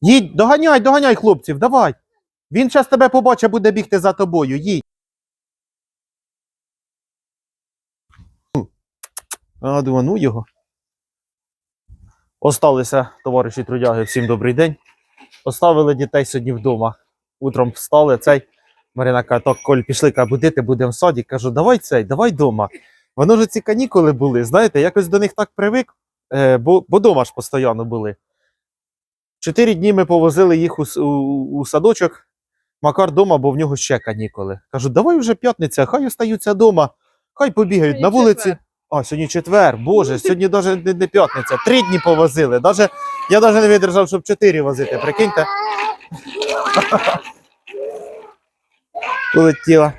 Їдь, доганяй, доганяй хлопців, давай. Він зараз тебе побачить, буде бігти за тобою. Їдь. А, думаю, ну його. Осталися, товариші трудяги, всім добрий день. Оставили дітей сьогодні вдома. Утром встали цей. Марина каже, так, Коль, пішли ка будити, будемо в саді. Кажу, давай цей, давай вдома. Воно ж ці канікули були, знаєте, якось до них так привик, е, бо, бо дома ж постійно були. Чотири дні ми повозили їх у, у, у садочок. Макар дома, бо в нього ще канікули. Кажу, давай вже п'ятниця, хай остаються вдома, хай побігають на вулиці. четвер. А, сьогодні четвер, боже, сьогодні навіть не, не п'ятниця. Три дні повозили. Даже, я навіть не видержав, щоб чотири возити. Прикиньте. Полетіла.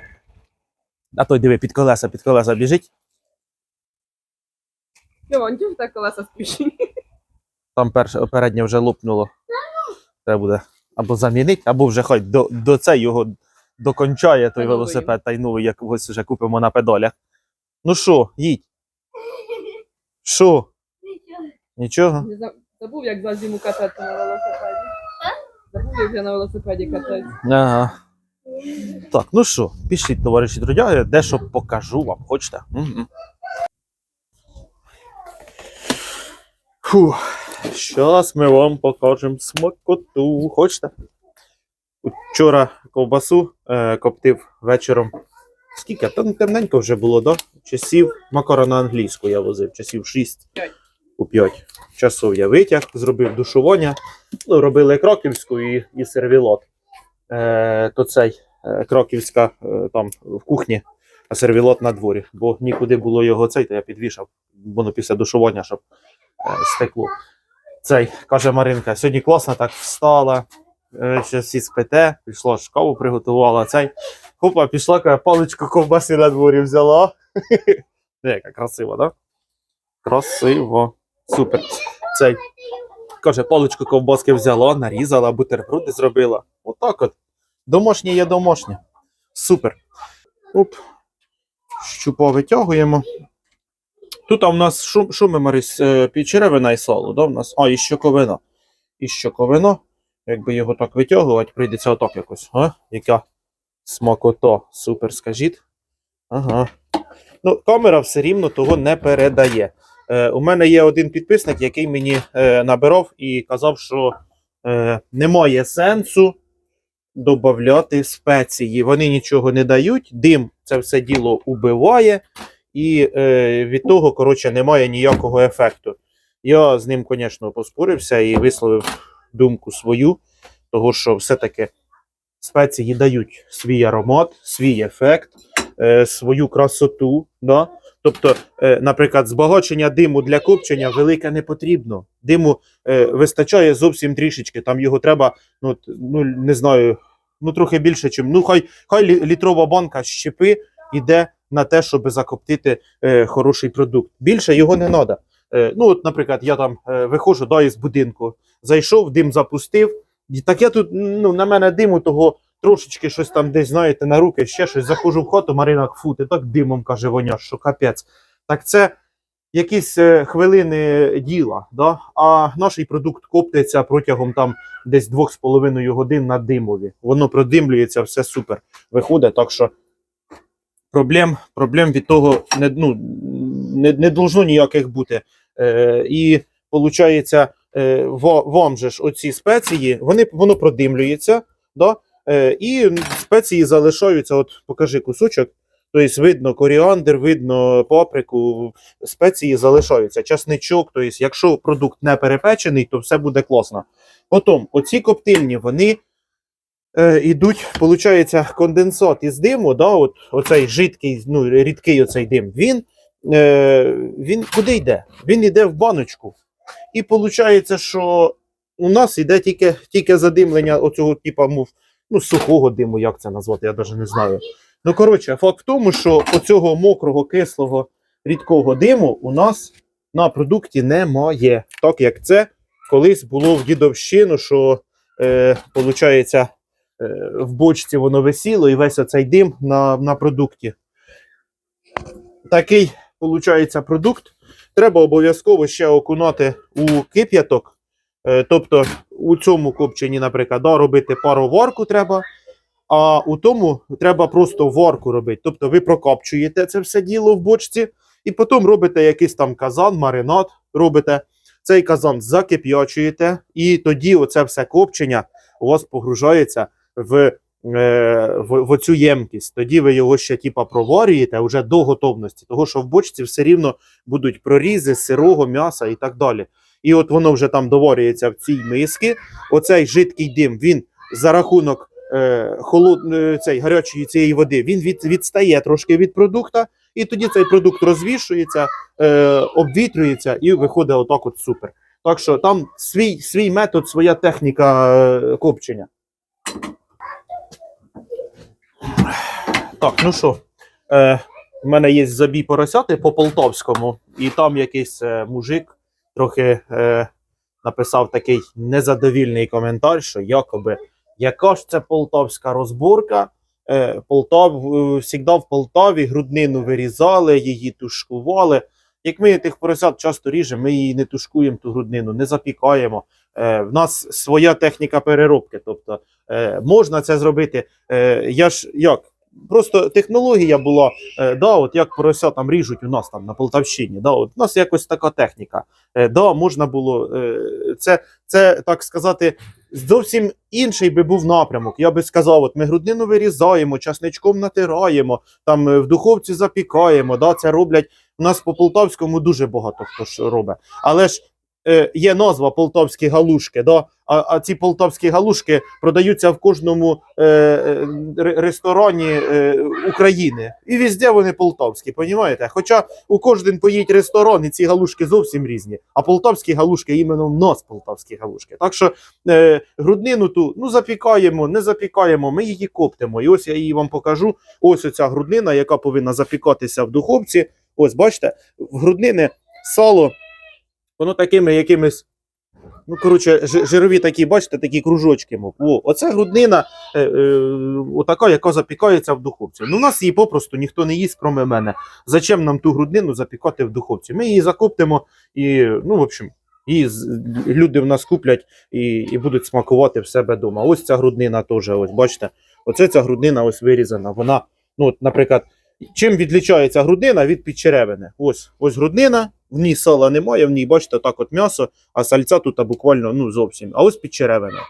А той диви, під колеса, під колеса біжить. Ж так колеса спішені? Там перше, переднє вже лопнуло. Треба буде або замінити, або вже хай до, до це його докончає той велосипед, та й новий якогось вже купимо на педалях. Ну що, їдь. Що? Нічого? Забув, як за зиму кататися на велосипеді. Забув, як я на велосипеді катаюсь. Ага. Так, ну що, пішліть, товариші трудяги, дещо покажу вам. Хочете? Фух. Щас ми вам покажемо смакоту. Хочете? Вчора ковбасу е, коптив вечором. Скільки? Там темненько вже було, да? Часів макарони англійську я возив, часів 6 у 5 часов я витяг, зробив душування. Ну, робили кроківську і, і сервілот. Е, то цей е, кроківська е, там в кухні, а сервілот на дворі. Бо нікуди було його цей, то я підвішав, воно після душування, щоб е, стекло. Цей, каже Маринка, сьогодні класно так встала, е, ще всі спите, пішла ж приготувала. Цей. Хопа, пішла, каже, паличку ковбаси на дворі взяла. Яка красиво, так? Красиво. Супер. Цей. Каже, паличку ковбаски взяла, нарізала, бутерброди зробила. Отак от. Домашнє є домашнє. Супер. Оп. Щупа витягуємо. Тут в нас ми, Марись, е, підчеревина і сало, да, в нас? А, і щоковина. І щоковина. Якби його так витягувати, прийдеться отак якось. А? Яка смакота. Супер, скажіть. Ага. Ну, камера все рівно того не передає. Е, у мене є один підписник, який мені е, набирав і казав, що е, немає сенсу додати спеції. Вони нічого не дають, дим це все діло убиває, і е, від того, коротше, немає ніякого ефекту. Я з ним, звісно, поспорився і висловив думку свою, того що все-таки спеції дають свій аромат, свій ефект, е, свою красоту. Да? Тобто, е, наприклад, збагачення диму для копчення велике не потрібно. Диму е, вистачає зовсім трішечки. Там його треба, ну, ну не знаю, ну трохи більше, чим. Ну, хай, хай літрова банка щепи йде на те, щоб закоптити е, хороший продукт. Більше його не треба. Е, ну, от, наприклад, я там е, виходжу да, із будинку, зайшов, дим запустив. І так я тут, ну, на мене диму того трошечки щось там десь, знаєте, на руки, ще щось. Заходжу в хату, Марина фу, ти так димом каже воняш, що капець. Так це якісь е, хвилини діла, да? а наш продукт коптиться протягом там десь 2,5 годин на димові. Воно продимлюється, все супер виходить. Так що проблем, проблем від того не, ну, не, не должно ніяких бути. Е, і виходить, е, вам же ж оці спеції, вони, воно продимлюється, да? е, і спеції залишаються. От покажи кусочок. Тобто видно коріандр, видно паприку, спеції залишаються. Часничок, тобто, якщо продукт не перепечений, то все буде класно. Потім, оці коптильні, вони ідуть, виходить, конденсат із диму, да, от, оцей жидкий, ну, рідкий оцей дим, він, е, він куди йде? Він йде в баночку. І виходить, що у нас йде тільки, тільки задимлення оцього, типу, мов, ну, сухого диму, як це назвати, я навіть не знаю. Ну, коротше, факт в тому, що оцього мокрого, кислого, рідкого диму у нас на продукті немає. Так як це колись було в дідовщину, що е, е, в бочці воно висіло і весь оцей дим на, на продукті. Такий, виходить, продукт. Треба обов'язково ще окунати у кип'яток Е, тобто у цьому копченні, наприклад, да, робити пароварку треба, а у тому треба просто варку робити. Тобто ви прокопчуєте це все діло в бочці, і потім робите якийсь там казан, маринад, робите. Цей казан закип'ячуєте, і тоді оце все копчення у вас погружається в, е, в, в оцю ємкість. Тоді ви його ще типа проварюєте вже до готовності, того що в бочці все рівно будуть прорізи сирого м'яса і так далі. І от воно вже там доварюється в цій миски. Оцей жидкий дим він за рахунок е, холод, е, цей, гарячої цієї води він від, відстає трошки від продукта, і тоді цей продукт розвішується, е, обвітрюється і виходить отак от супер. Так що там свій, свій метод, своя техніка е, копчення. Так, ну що, е, в мене є забій поросяти по полтавському, і там якийсь е, мужик трохи е, написав такий незадовільний коментар, що якоби яка ж це полтавська розборка. Е, Полтав, е, завжди в Полтаві груднину вирізали, її тушкували. Як ми тих поросят часто ріжемо, ми її не тушкуємо, ту груднину, не запікаємо. Е, в нас своя техніка переробки. Тобто е, можна це зробити. Е, я ж як? Просто технологія була, е, да, от як порося там ріжуть у нас там на Полтавщині. Да, от у нас якось така техніка. Е, да, можна було. Е, це, це так сказати, зовсім інший би був напрямок. Я би сказав, от ми груднину вирізаємо, часничком натираємо, там е, в духовці запікаємо. Да, це роблять у нас по полтавському дуже багато хто ж робить. Але ж е, є назва полтавські галушки. Да? А, а ці полтавські галушки продаються в кожному е, е, ресторані е, України. І везде вони полтавські, понімаєте? Хоча у кожен поїть ресторан, і ці галушки зовсім різні. А полтавські галушки іменно в нас полтавські галушки. Так що е, груднину ту ну запікаємо, не запікаємо, ми її коптимо. І ось я її вам покажу. Ось оця груднина, яка повинна запікатися в духовці. Ось бачите, в груднини сало, воно такими якимись. Ну, коротше, жирові такі, бачите, такі кружочки. Мов. О, оце груднина, е, е, отака, яка запікається в духовці. Ну, у нас її попросту ніхто не їсть, кроме мене. Зачем нам ту груднину запікати в духовці? Ми її закоптимо і, ну, в общем, її люди в нас куплять і, і будуть смакувати в себе вдома. Ось ця груднина теж, ось бачите, оце ця груднина ось вирізана. Вона, ну, от, наприклад, чим відлічається грудина від підчеревини? Ось, ось груднина, в ній сала немає, в ній, бачите, так от м'ясо, а сальця тут буквально ну, зовсім. А ось підчеревина.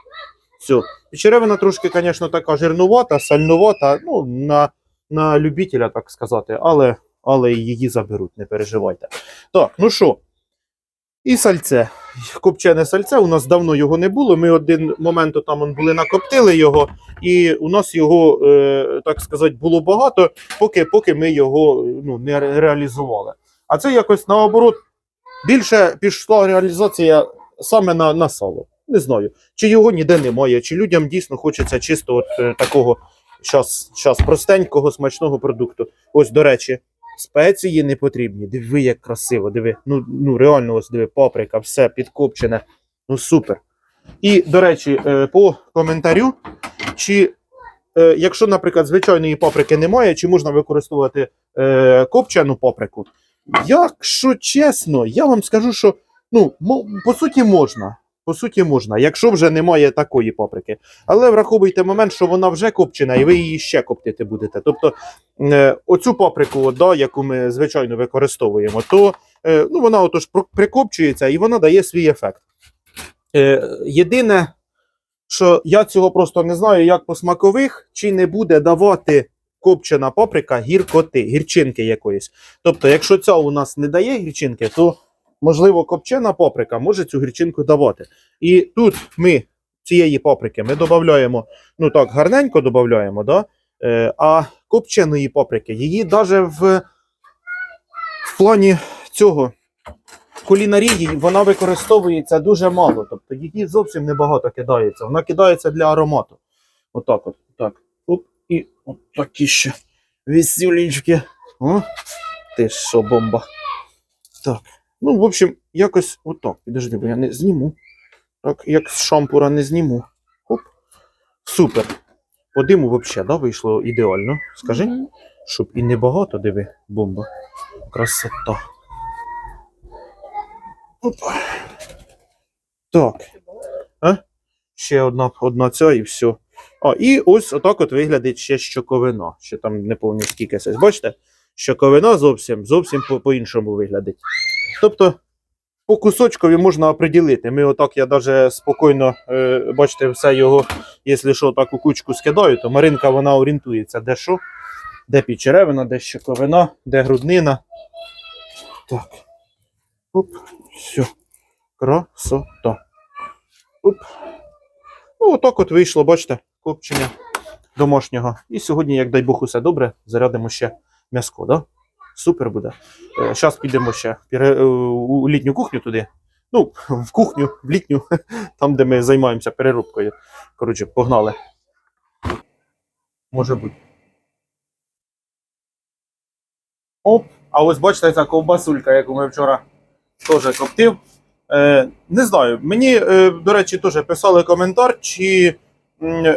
Все. Підчеревина трошки, звісно, така жирнувата, сальнувата, ну, на, на любителя, так сказати, але, але її заберуть, не переживайте. Так, ну що, і сальце. Копчене сальце, у нас давно його не було. Ми один момент там були накоптили його, і у нас його, е, так сказати, було багато, поки, поки ми його ну, не реалізували. А це якось наоборот більше пішла реалізація саме на, на сало. Не знаю, чи його ніде немає, чи людям дійсно хочеться чисто от е, такого щас, щас простенького смачного продукту. Ось, до речі, спеції не потрібні. Диви, як красиво, диви. Ну, ну реально, ось диви, паприка, все підкопчене. Ну супер. І, до речі, е, по коментарю, чи е, якщо, наприклад, звичайної паприки немає, чи можна використовувати е, копчену паприку? Якщо чесно, я вам скажу, що ну, по суті можна. По суті, можна, якщо вже немає такої паприки. Але враховуйте момент, що вона вже копчена, і ви її ще коптити будете. Тобто, е, оцю паприку, да, яку ми звичайно використовуємо, то е, ну, вона отож прикопчується і вона дає свій ефект. Е, єдине, що я цього просто не знаю, як по смакових, чи не буде давати копчена паприка гіркоти, гірчинки якоїсь. Тобто, якщо ця у нас не дає гірчинки, то можливо копчена паприка може цю гірчинку давати. І тут ми цієї паприки ми додаємо, ну так, гарненько додаємо, да? е, а копченої паприки її навіть в, в плані цього кулінарії вона використовується дуже мало. Тобто її зовсім небагато кидається. Вона кидається для аромату. Отак от. Так. Оп, і от такі ще весюлічки. О, ти що, бомба. Так. Ну, в общем, якось отак. Підожди, бо я не зніму. Так, як з шампура не зніму. Хоп. Супер. По диму взагалі, да, вийшло ідеально. Скажи, Мгм. щоб і не багато, диви, бомба. Красота. Опа. Так. А? Ще одна, одна ця і все. А, і ось отак от виглядить ще щоковина. Ще там не повні скільки. Бачите? Щоковина зовсім зовсім по- по-іншому виглядить. Тобто, по кусочкові можна оприділити. Ми отак, я навіть спокійно, е, бачите, все його, якщо що, так у кучку скидаю, то Маринка вона орієнтується, де що, де підчеревина, де щоковина, де груднина. Так. Оп, все. Красота. Оп. Ну, отак от вийшло, бачите, копчення домашнього. І сьогодні, як дай Бог, усе добре, зарядимо ще м'яско, да? Супер буде. Зараз підемо ще е, у літню кухню туди. Ну, в кухню, в літню, там, де ми займаємося переробкою. Коротше, погнали. Може бути. Оп, а ось бачите, ця ковбасулька, яку ми вчора теж коптив. Е, не знаю, мені, е, до речі, теж писали коментар, чи,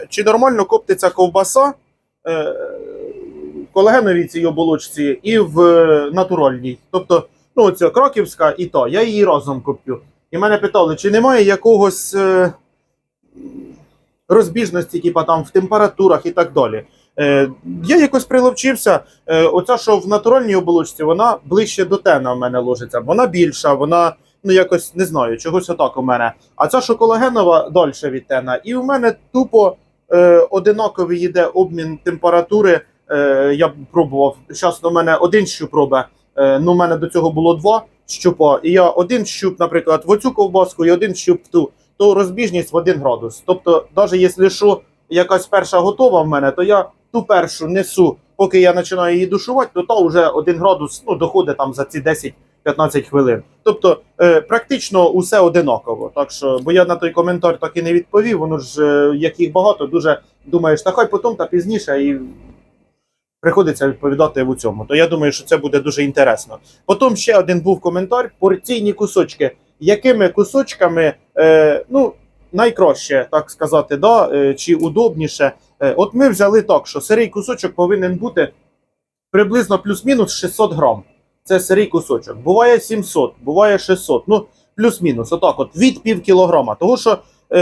чи нормально коптиться ковбаса е, колагеновій цій оболочці і в е, натуральній. Тобто, ну, оця краківська і та, я її разом коптю. І мене питали, чи немає якогось е, розбіжності, типа там в температурах і так далі. Е, я якось приловчився. Е, оця, що в натуральній оболочці, вона ближче до тена в мене ложиться. Вона більша, вона ну якось не знаю, чогось отак у мене. А ця що колагенова далі від тена. І у мене тупо е, одинаковий йде обмін температури. Е, я пробував. Зараз у мене один щуп робить. Е, ну, у мене до цього було два щупа. І я один щуп, наприклад, в оцю ковбаску і один щуп в ту, то розбіжність в один градус. Тобто, навіть якщо що, якась перша готова в мене, то я ту першу несу, поки я починаю її душувати, то та вже один градус ну, доходить там за ці 10-15 хвилин. Тобто е, практично усе одинаково. Так що, бо я на той коментар так і не відповів. Воно ж е, як їх багато, дуже думаєш, та хай потім та пізніше і приходиться відповідати в цьому. То я думаю, що це буде дуже інтересно. Потім ще один був коментар: порційні кусочки. Якими кусочками е, ну, найкраще, так сказати, да, е, чи удобніше. Е, от ми взяли так, що сирий кусочок повинен бути приблизно плюс-мінус 600 грам. Це сирий кусочок. Буває 700, буває 600. Ну, плюс-мінус, отак, от від пів кілограма. Того що,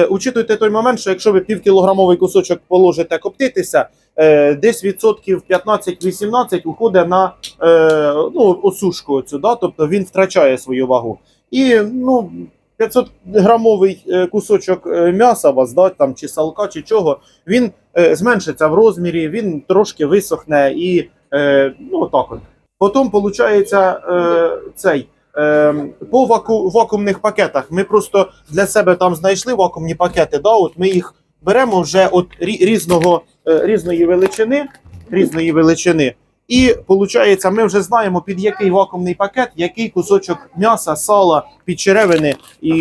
учитуйте той момент, що якщо ви півкілограмовий кусочок положите коптитися, е, десь відсотків 15-18 уходить на е, ну, осушку цю, да? тобто він втрачає свою вагу. І ну, 500 грамовий е, кусочок е, м'яса вас, да, там, чи салка, чи чого, він е, зменшиться в розмірі, він трошки висохне і е, ну, так от. Потім, виходить, е, цей. Е, По ваку, вакуумних пакетах ми просто для себе там знайшли вакуумні пакети. Да, от ми їх беремо вже от рі- різного, е, різної величини, різної величини. І виходить, ми вже знаємо, під який вакуумний пакет, який кусочок м'яса, сала, підчеревини і,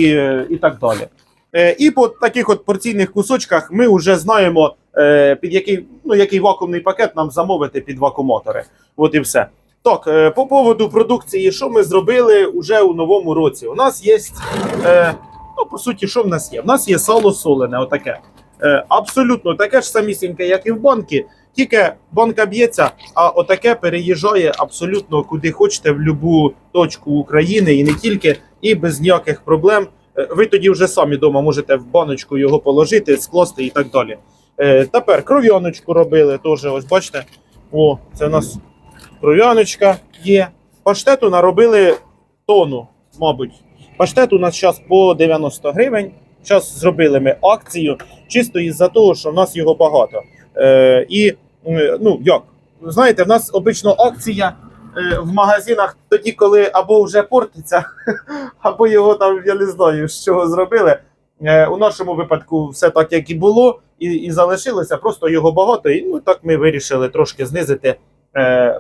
і так далі. Е, І по таких от порційних кусочках ми вже знаємо, е, під який, ну, який вакуумний пакет нам замовити під вакуумотори. От і все. Так, е, по поводу продукції, що ми зробили уже у новому році? У нас є, е, ну, по суті, що в нас є? У нас є сало солене, отаке. Е, абсолютно таке ж самісіньке, як і в банки. Тільки банка б'ється, а отаке переїжджає абсолютно куди хочете в будь-яку точку України і не тільки, і без ніяких проблем. Ви тоді вже самі вдома можете в баночку його положити, скласти і так далі. Тепер кров'яночку робили теж. Ось бачите. О, це у нас кров'яночка є. Паштету наробили тону, мабуть. Паштет у нас зараз по 90 гривень. Зараз зробили ми акцію чисто із-за того, що в нас його багато. Е, і ну як, знаєте, в нас обично акція е, в магазинах тоді, коли або вже портиться, або його там, я не знаю, з чого зробили. Е, у нашому випадку все так, як і було, і, і залишилося, просто його багато. І ну, так ми вирішили трошки знизити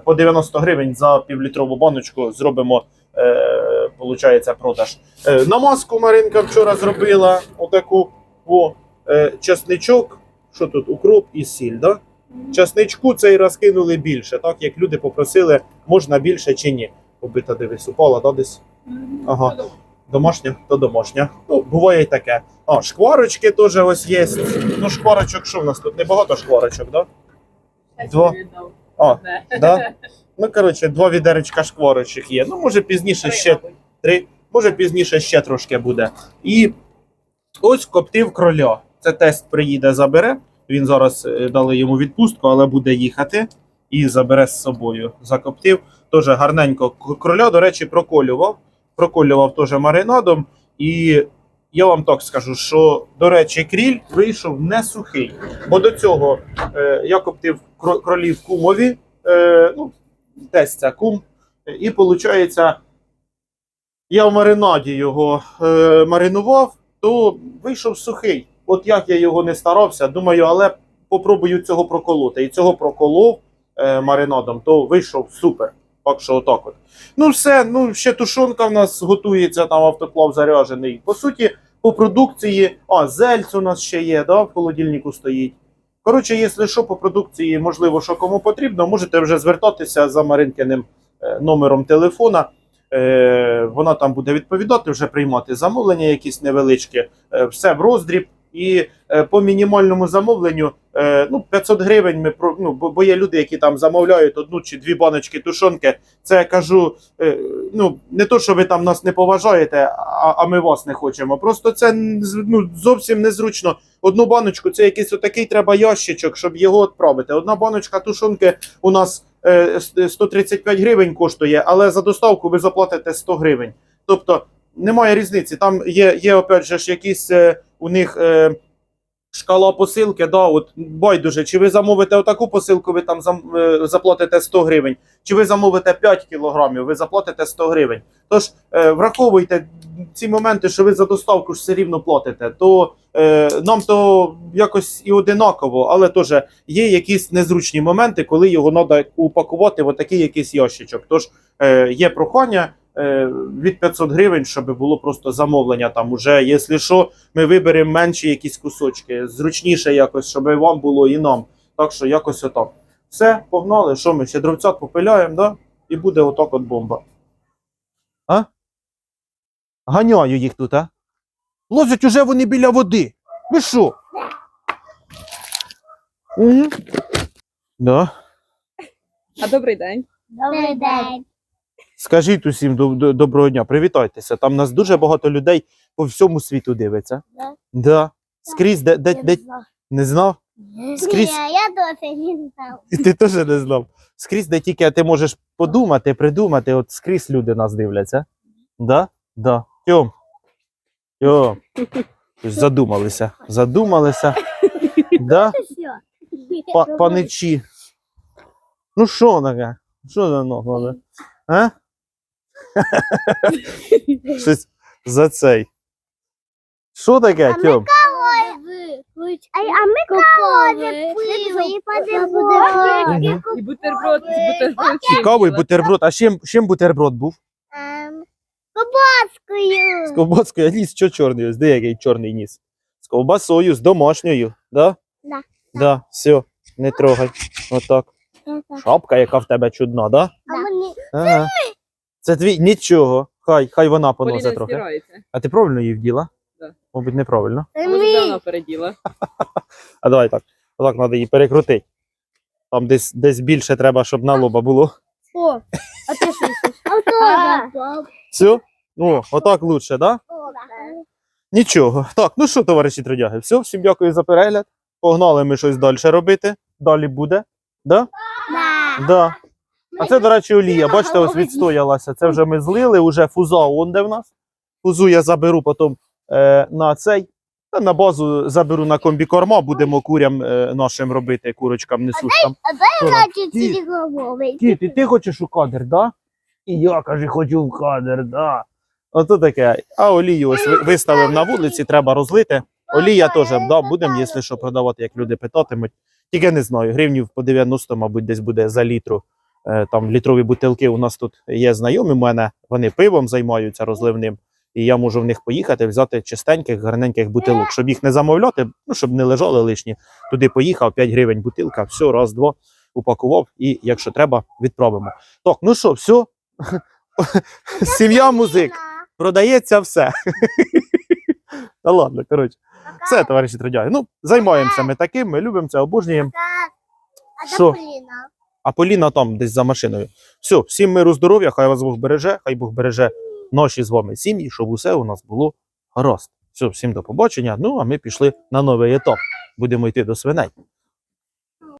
по 90 гривень за півлітрову баночку. Зробимо, е, получається, продаж. Е, намазку Маринка вчора зробила отаку о, е, часничок. Що тут? Укроп і сіль, да? Часничку цей розкинули більше, так як люди попросили, можна більше чи ні. Побита дивись, упала, да, десь? Ага. Домашня, то домашня. Ну, буває і таке. А, шкварочки теж ось є. Ну, шкварочок, що в нас тут? Небагато шкварочок, да? Два. А, да? Ну, коротше, два відеречка шкварочок є. Ну, може пізніше ще три, може пізніше ще трошки буде. І Ось коптив кроля. Це тест приїде, забере. Він зараз е, дали йому відпустку, але буде їхати і забере з собою. Закоптив. Теж гарненько К- кроля, до речі, проколював. Проколював теж маринадом. І я вам так скажу, що, до речі, кріль вийшов не сухий. Бо до цього е, я коптив кролів кумові, е, ну, тесть це кум. І виходить, я в маринаді його е, маринував, то вийшов сухий. От як я його не старався, думаю, але попробую цього проколоти. І цього проколов е, маринадом, то вийшов супер. Так що отак от. Ну, все, ну ще тушонка в нас готується, там автоклав заряджений. По суті, по продукції, а, зельц у нас ще є, да, в холодильнику стоїть. Коротше, якщо що, по продукції, можливо, що кому потрібно, можете вже звертатися за Маринкиним е, номером телефона. Е, вона там буде відповідати, вже приймати замовлення, якісь невеличкі, е, все в роздріб. І е, по мінімальному замовленню е, ну, 500 гривень ми ну, бо, є люди, які там замовляють одну чи дві баночки тушонки. Це я кажу, е, ну не то, що ви там нас не поважаєте, а, а ми вас не хочемо. Просто це ну, зовсім незручно. Одну баночку це якийсь отакий треба ящичок, щоб його відправити. Одна баночка тушонки у нас е, 135 гривень коштує, але за доставку ви заплатите 100 гривень. Тобто немає різниці. Там є, є опять же ж якісь у них. Е, Шкала посилки, да, от байдуже, чи ви замовите отаку посилку, ви там зам, е, заплатите 100 гривень, чи ви замовите 5 кілограмів, ви заплатите 100 гривень. Тож е, враховуйте ці моменти, що ви за доставку ж все рівно платите, то е, нам то якось і одинаково, але теж є якісь незручні моменти, коли його треба упакувати в отакий якийсь ящичок. Тож е, є прохання від 500 гривень, щоб було просто замовлення там уже, якщо що, ми виберемо менші якісь кусочки, зручніше якось, щоб і вам було і нам. Так що якось отак. Все, погнали. Що ми ще дровцят попиляємо, да? і буде отак от бомба. А? Ганяю їх тут, а? Лозять уже вони біля води. Ви що? Угу. Да. А добрий день. Добрий день. Скажіть усім до- до- доброго дня, привітайтеся. Там нас дуже багато людей по всьому світу дивиться. Да. Да. Скрізь, де, де, де... не знав? Скрізь- Ні, я досі не знав. І ти теж не знав. Скрізь, де тільки ти можеш подумати, придумати, от скрізь люди нас дивляться. Да? Да. Тьом. Тьом. Задумалися. Задумалися. Да? Па- паничі. Ну що таке? Що за ногу? А? Щось за цей. Що таке, Тьом? А, ми колоди пиво і подивимося. І бутерброд з бутерброд. Цікавий бутерброд. А чим, чим бутерброд був? Ем, Кобаскою. З ковбаскою, а ніс що чорний? Ось де який чорний ніс? З ковбасою, з домашньою, да? Да. Да, все, не трогай. Отак. Шапка, яка в тебе чудна, да? А Ага. Це твій нічого. Хай, хай вона поносить трохи. А ти правильно її вділа? Да. Мабуть, неправильно. А може давно переділа. А давай так. Отак треба її перекрутити. Там десь, десь більше треба, щоб на лоба було. О, а ти що? Все? О, отак лучше, да? Нічого. Так, ну що, товариші трудяги, все, всім дякую за перегляд. Погнали ми щось далі робити. Далі буде. Да? Да. Да. А це, до речі, олія. Бачите, ось відстоялася. Це вже ми злили, уже фуза он де в нас. Фузу я заберу потім е, на цей. Та на базу заберу на комбікорма, будемо курям е, нашим робити, курочкам несушкам. А дай Ні. ціліголовий. Кіт, і ти хочеш у кадр, да? І я, каже, хочу в кадр, да. Ото таке. А олію ось ви- виставив на вулиці, треба розлити. Олія теж, да, будемо, якщо що, продавати, як люди питатимуть. Тільки не знаю, гривнів по 90, мабуть, десь буде за літру. Е, Там літрові бутилки у нас тут є знайомі в мене, вони пивом займаються розливним. І я можу в них поїхати, взяти чистеньких, гарненьких бутилок, щоб їх не замовляти, ну, щоб не лежали лишні. Туди поїхав, 5 гривень бутилка, все, раз, два, упакував, і якщо треба, відправимо. Так, ну що, все. Сім'я музик. Продається все. Та ладно, коротше. Все, товариші трудяги. Ну, займаємося ми таким, ми любимо це, обожнюємо. Що? А Поліна там десь за машиною. Все, всім миру, здоров'я, хай вас Бог береже, хай Бог береже наші з вами сім'ї, щоб усе у нас було гаразд. Все, всім до побачення. Ну, а ми пішли на новий етап. Будемо йти до свиней.